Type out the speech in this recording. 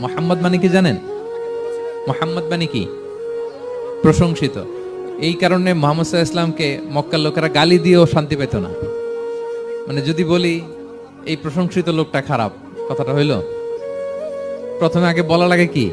মোহাম্মদ মানে কি জানেন? মোহাম্মদ মানে কি? প্রশংসিত। এই কারণে মোহাম্মদ সাহা ইসলামকে মক্কার লোকেরা গালি দিয়েও শান্তি পেত না। মানে যদি বলি, এই প্রশংসিত লোকটা খারাপ, কথাটা হইল। প্রথমে আগে বলা লাগে কি?